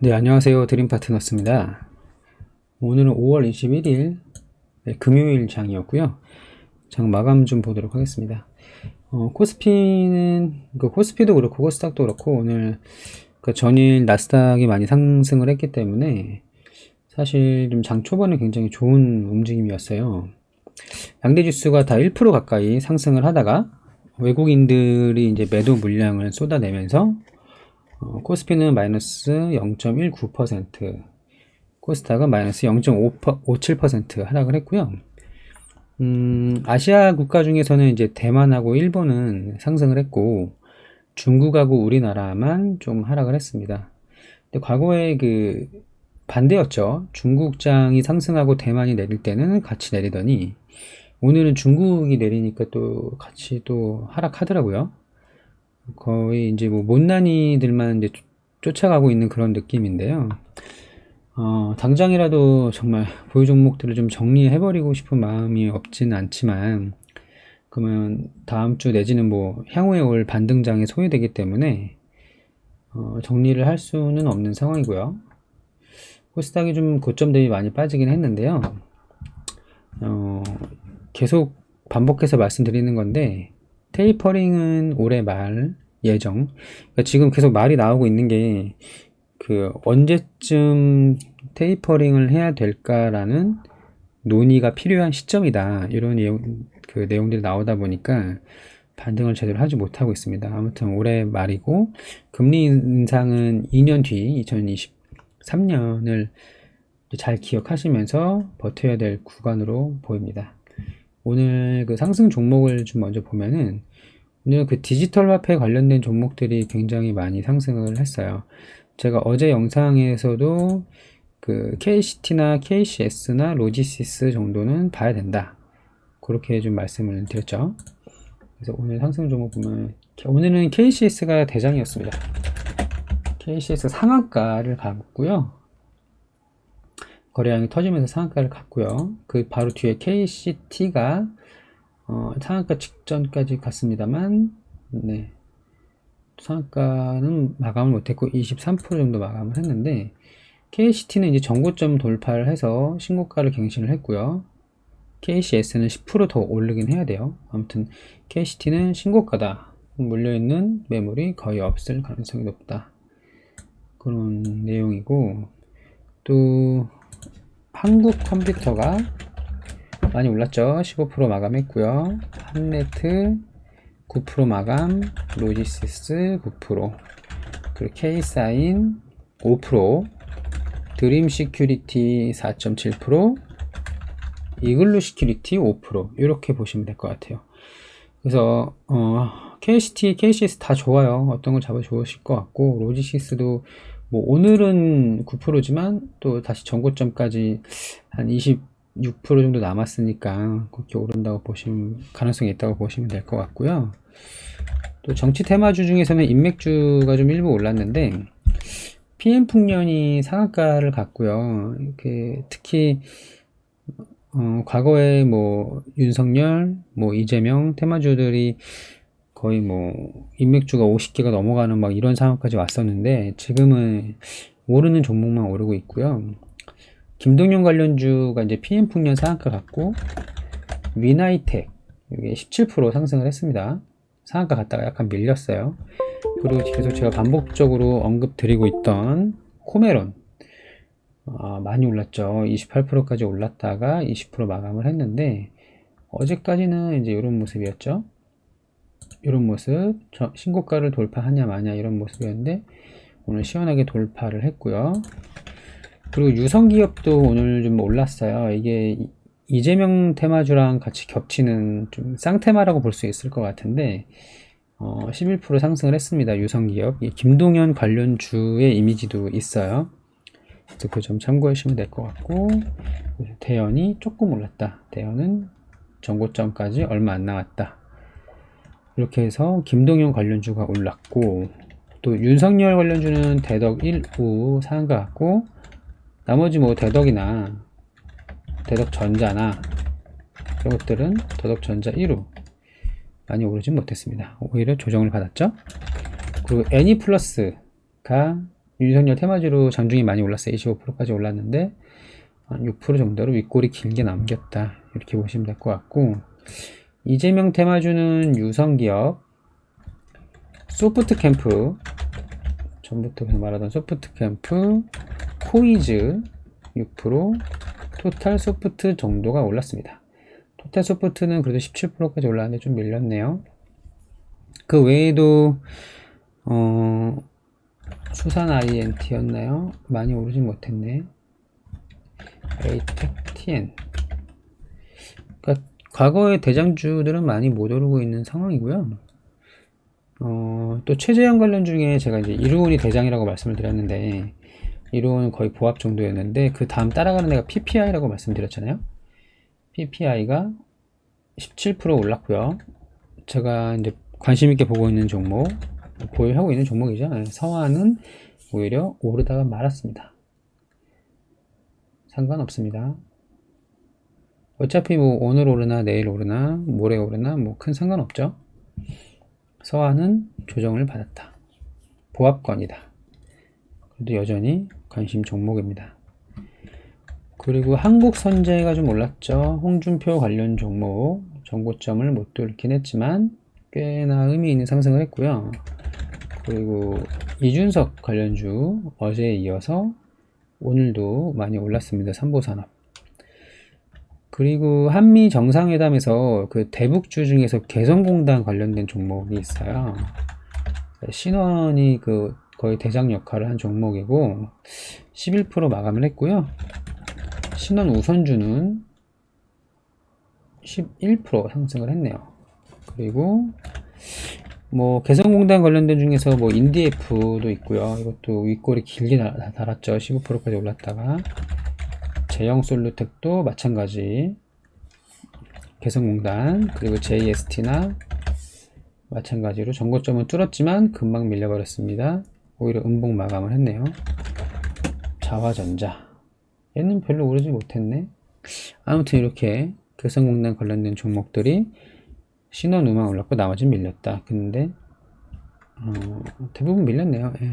네, 안녕하세요. 드림 파트너스입니다. 오늘은 5월 21일 네, 금요일 장이었고요. 장 마감 좀 보도록 하겠습니다. 어, 코스피는 그 코스피도 그렇고 코스닥도 그렇고 오늘 그 전일 나스닥이 많이 상승을 했기 때문에 사실 좀 장 초반에 굉장히 좋은 움직임이었어요. 양대 지수가 다 1% 가까이 상승을 하다가 외국인들이 이제 매도 물량을 쏟아내면서 어, 코스피는 마이너스 0.19%, 코스닥은 마이너스 0.57% 하락을 했고요. 음, 아시아 국가 중에서는 이제 대만하고 일본은 상승을 했고, 중국하고 우리나라만 좀 하락을 했습니다. 근데 과거에 그 반대였죠. 중국장이 상승하고 대만이 내릴 때는 같이 내리더니, 오늘은 중국이 내리니까 또 같이 또 하락하더라고요. 거의 이제 뭐 못난이들만 이제 쫓아가고 있는 그런 느낌인데요. 어, 당장이라도 정말 보유 종목들을 좀 정리해버리고 싶은 마음이 없지는 않지만, 그러면 다음 주 내지는 뭐 향후에 올 반등장에 소요되기 때문에, 어, 정리를 할 수는 없는 상황이고요. 코스닥이 좀 고점 대비 많이 빠지긴 했는데요. 어, 계속 반복해서 말씀드리는 건데, 테이퍼링은 올해 말 예정. 그러니까 지금 계속 말이 나오고 있는 게 그 언제쯤 테이퍼링을 해야 될까라는 논의가 필요한 시점이다. 이런 내용, 그 내용들이 나오다 보니까 반등을 제대로 하지 못하고 있습니다. 아무튼 올해 말이고 금리 인상은 2년 뒤 2023년을 잘 기억하시면서 버텨야 될 구간으로 보입니다. 오늘 그 상승 종목을 좀 먼저 보면은 오늘 그 디지털 화폐 관련된 종목들이 굉장히 많이 상승을 했어요. 제가 어제 영상에서도 그 KCT나 KCS나 로지시스 정도는 봐야 된다. 그렇게 좀 말씀을 드렸죠. 그래서 오늘 상승 종목 보면 오늘은 KCS가 대장이었습니다. KCS 상한가를 갔고요. 거래량이 터지면서 상한가를 갔고요. 그 바로 뒤에 KCT가 어, 상한가 직전까지 갔습니다만, 네. 상한가는 마감을 못했고 23% 정도 마감을 했는데 KCT는 이제 전고점 돌파를 해서 신고가를 갱신을 했고요. KCS는 10%더 오르긴 해야 돼요. 아무튼 KCT는 신고가다. 물려있는 매물이 거의 없을 가능성이 높다. 그런 내용이고 또 한국 컴퓨터가 많이 올랐죠. 15% 마감했고요. 한네트 9% 마감, 로지시스 9%, 그리고 K사인 5%, 드림 시큐리티 4.7%, 이글루 시큐리티 5% 이렇게 보시면 될 것 같아요. 그래서 어, KCT, KCS 다 좋아요. 어떤 걸 잡아 좋으실 것 같고 로지시스도 뭐 오늘은 9%지만 또 다시 전고점까지 한 20, 6% 정도 남았으니까 그렇게 오른다고 보시면 가능성이 있다고 보시면 될 것 같고요. 또 정치 테마주 중에서는 인맥주가 좀 일부 올랐는데 PM 풍년이 상한가를 갔고요. 이렇게 특히 어, 과거에 뭐 윤석열, 뭐 이재명 테마주들이 거의 뭐 인맥주가 50개가 넘어가는 막 이런 상황까지 왔었는데 지금은 오르는 종목만 오르고 있고요. 김동연 관련주가 이제 PM 풍년 상한가 갔고 위나이텍 이게 17% 상승을 했습니다. 상한가 갔다가 약간 밀렸어요. 그리고 계속 제가 반복적으로 언급드리고 있던 코메론 아, 많이 올랐죠. 28%까지 올랐다가 20% 마감을 했는데 어제까지는 이제 이런 모습이었죠. 이런 모습 신고가를 돌파하냐 마냐 이런 모습이었는데 오늘 시원하게 돌파를 했고요. 그리고 유성기업도 오늘 좀 올랐어요. 이게 이재명 테마주랑 같이 겹치는 좀 쌍테마라고 볼 수 있을 것 같은데 어, 11% 상승을 했습니다. 유성기업. 김동연 관련 주의 이미지도 있어요. 그래서 그 점 참고하시면 될 것 같고 대연이 조금 올랐다. 대연은 전고점까지 얼마 안 나왔다. 이렇게 해서 김동연 관련주가 올랐고 또 윤석열 관련주는 대덕 1, 우 상한가 같고 나머지 뭐 대덕이나 대덕전자나 이런 것들은 대덕전자 1호 많이 오르진 못했습니다. 오히려 조정을 받았죠. 그리고 애니 플러스가 윤석열 테마주로 장중에 많이 올랐어요. 25%까지 올랐는데 한 6% 정도로 윗골이 길게 남겼다. 이렇게 보시면 될 것 같고 이재명 테마주는 유성기업, 소프트 캠프, 전부터 그냥 말하던 소프트 캠프, 코이즈 6%, 토탈 소프트 정도가 올랐습니다. 토탈 소프트는 그래도 17%까지 올랐는데 좀 밀렸네요. 그 외에도 어, 수산 INT였나요? 많이 오르진 못했네. 에이텍 TN. 그러니까 과거의 대장주들은 많이 못 오르고 있는 상황이고요. 어, 또 최재형 관련 중에 제가 이제 이루온이 대장이라고 말씀을 드렸는데 이루온은 거의 보합 정도였는데 그 다음 따라가는 애가 PPI라고 말씀드렸잖아요. PPI가 17% 올랐고요. 제가 이제 관심 있게 보고 있는 종목, 보유하고 있는 종목이죠. 네, 서화는 오히려 오르다가 말았습니다. 상관없습니다. 어차피 뭐 오늘 오르나 내일 오르나 모레 오르나 뭐 큰 상관없죠. 서화는 조정을 받았다. 보합권이다. 그래도 여전히 관심 종목입니다. 그리고 한국 선제가 좀 올랐죠. 홍준표 관련 종목 정고점을 못 뚫긴 했지만 꽤나 의미 있는 상승을 했고요. 그리고 이준석 관련주 어제에 이어서 오늘도 많이 올랐습니다. 삼보산업. 그리고 한미 정상회담에서 그 대북주 중에서 개성공단 관련된 종목이 있어요. 신원이 그 거의 대장 역할을 한 종목이고 11% 마감을 했고요. 신원 우선주는 11% 상승을 했네요. 그리고 뭐 개성공단 관련된 중에서 뭐 인디에프도 있고요. 이것도 윗골이 길게 달- 달았죠. 15%까지 올랐다가 제형 솔루텍도 마찬가지 개성공단 그리고 JST나 마찬가지로 전고점은 뚫었지만 금방 밀려버렸습니다. 오히려 음봉 마감을 했네요. 자화전자 얘는 별로 오르지 못했네. 아무튼 이렇게 개성공단 관련된 종목들이 신원우만 올랐고 나머지는 밀렸다. 근데 어, 대부분 밀렸네요. 예.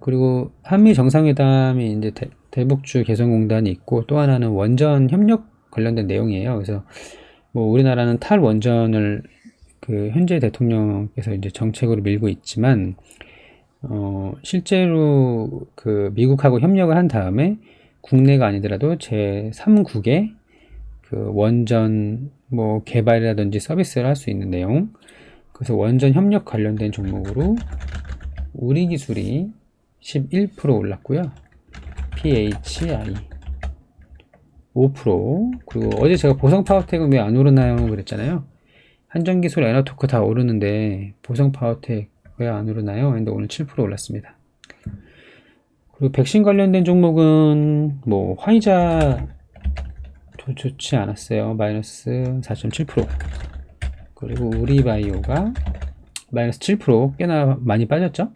그리고 한미 정상회담이 이제 대, 대북주 개성공단이 있고 또 하나는 원전 협력 관련된 내용이에요. 그래서 뭐 우리나라는 탈 원전을 그 현재 대통령께서 이제 정책으로 밀고 있지만 어 실제로 그 미국하고 협력을 한 다음에 국내가 아니더라도 제 3국에 그 원전 뭐 개발이라든지 서비스를 할 수 있는 내용 그래서 원전 협력 관련된 종목으로 우리 기술이 11% 올랐고요. PHI 5% 그리고 어제 제가 보성 파워텍은 왜 안 오르나요? 그랬잖아요. 한전기술 에너토크 다 오르는데 보성 파워텍 왜 안 오르나요? 근데 오늘 7% 올랐습니다. 그리고 백신 관련된 종목은 뭐 화이자 도 좋지 않았어요. 마이너스 4.7% 그리고 우리 바이오가 마이너스 7% 꽤나 많이 빠졌죠.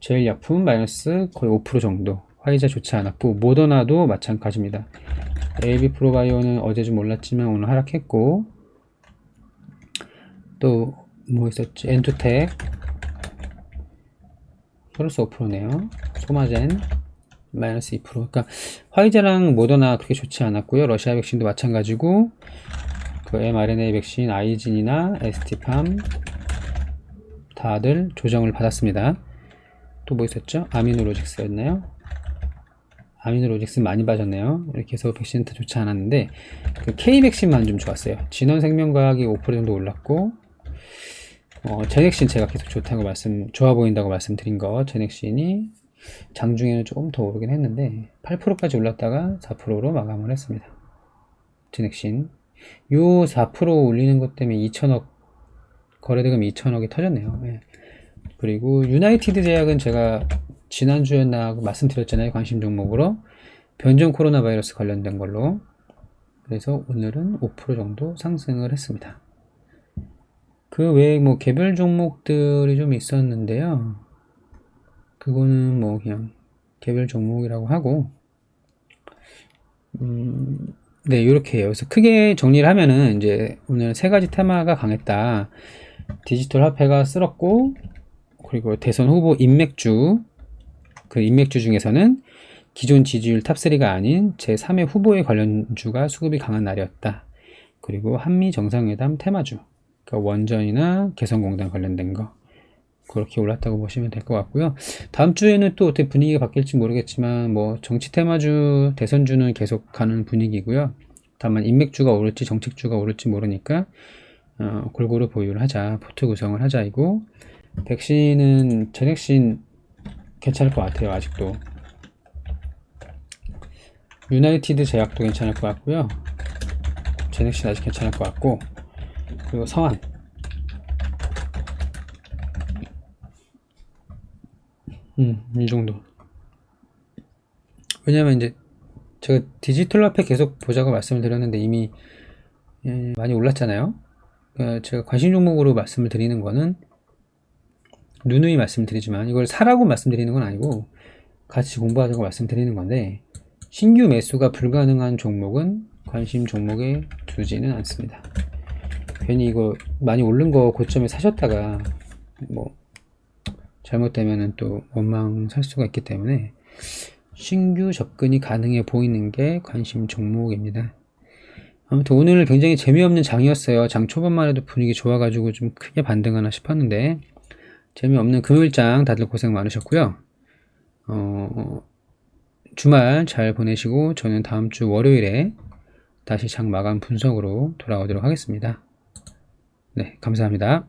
제일 약품 마이너스 거의 5% 정도 화이자 좋지 않았고 모더나도 마찬가지입니다. AB 프로바이오는 어제 좀 올랐지만 오늘 하락했고 또 뭐 있었지? 엔투텍 플러스 5%네요. 소마젠 마이너스 2%. 그러니까 화이자랑 모더나 그렇게 좋지 않았고요. 러시아 백신도 마찬가지고 그 mRNA 백신 아이진이나 에스티팜 다들 조정을 받았습니다. 또 뭐 있었죠? 아미노로직스였나요? 아미노로직스 많이 빠졌네요. 이렇게 해서 백신 다 좋지 않았는데 그 K 백신만 좀 좋았어요. 진원생명과학이 5% 정도 올랐고 어, 제넥신 제가 계속 좋다고 말씀, 좋아 보인다고 말씀드린 거, 제넥신이 장중에는 조금 더 오르긴 했는데, 8%까지 올랐다가 4%로 마감을 했습니다. 제넥신. 요 4% 올리는 것 때문에 2천억, 거래대금 2천억이 터졌네요. 예. 그리고 유나이티드 제약은 제가 지난주였나 말씀드렸잖아요. 관심 종목으로. 변종 코로나 바이러스 관련된 걸로. 그래서 오늘은 5% 정도 상승을 했습니다. 그 외에 뭐 개별 종목들이 좀 있었는데요. 그거는 뭐 그냥 개별 종목이라고 하고, 음, 네, 이렇게 해요. 그래서 크게 정리를 하면은 이제 오늘 세 가지 테마가 강했다. 디지털 화폐가 쓸었고, 그리고 대선 후보 인맥주, 그 인맥주 중에서는 기존 지지율 탑3가 아닌 제3의 후보의 관련주가 수급이 강한 날이었다. 그리고 한미 정상회담 테마주, 그러니까 원전이나 개성공단 관련된 거 그렇게 올랐다고 보시면 될 것 같고요. 다음 주에는 또 어떻게 분위기가 바뀔지 모르겠지만 뭐 정치 테마주, 대선주는 계속 가는 분위기고요. 다만 인맥주가 오를지 정책주가 오를지 모르니까 어, 골고루 보유를 하자, 포트 구성을 하자이고 백신은 제넥신 괜찮을 것 같아요. 아직도 유나이티드 제약도 괜찮을 것 같고요. 제넥신 아직 괜찮을 것 같고 그리고 성한 음, 이 정도. 왜냐면 이제 제가 디지털 화폐 계속 보자고 말씀을 드렸는데 이미 예, 많이 올랐잖아요. 그러니까 제가 관심 종목으로 말씀을 드리는 거는 누누이 말씀드리지만 이걸 사라고 말씀드리는 건 아니고 같이 공부하자고 말씀드리는 건데 신규 매수가 불가능한 종목은 관심 종목에 두지는 않습니다. 괜히 이거 많이 오른 거 고점에 사셨다가 뭐 잘못되면은 또 원망 살 수가 있기 때문에 신규 접근이 가능해 보이는 게 관심 종목입니다. 아무튼 오늘 굉장히 재미없는 장이었어요. 장 초반만 해도 분위기 좋아가지고 좀 크게 반등하나 싶었는데 재미없는 금요일장 다들 고생 많으셨고요. 어, 주말 잘 보내시고 저는 다음 주 월요일에 다시 장 마감 분석으로 돌아오도록 하겠습니다. 네, 감사합니다.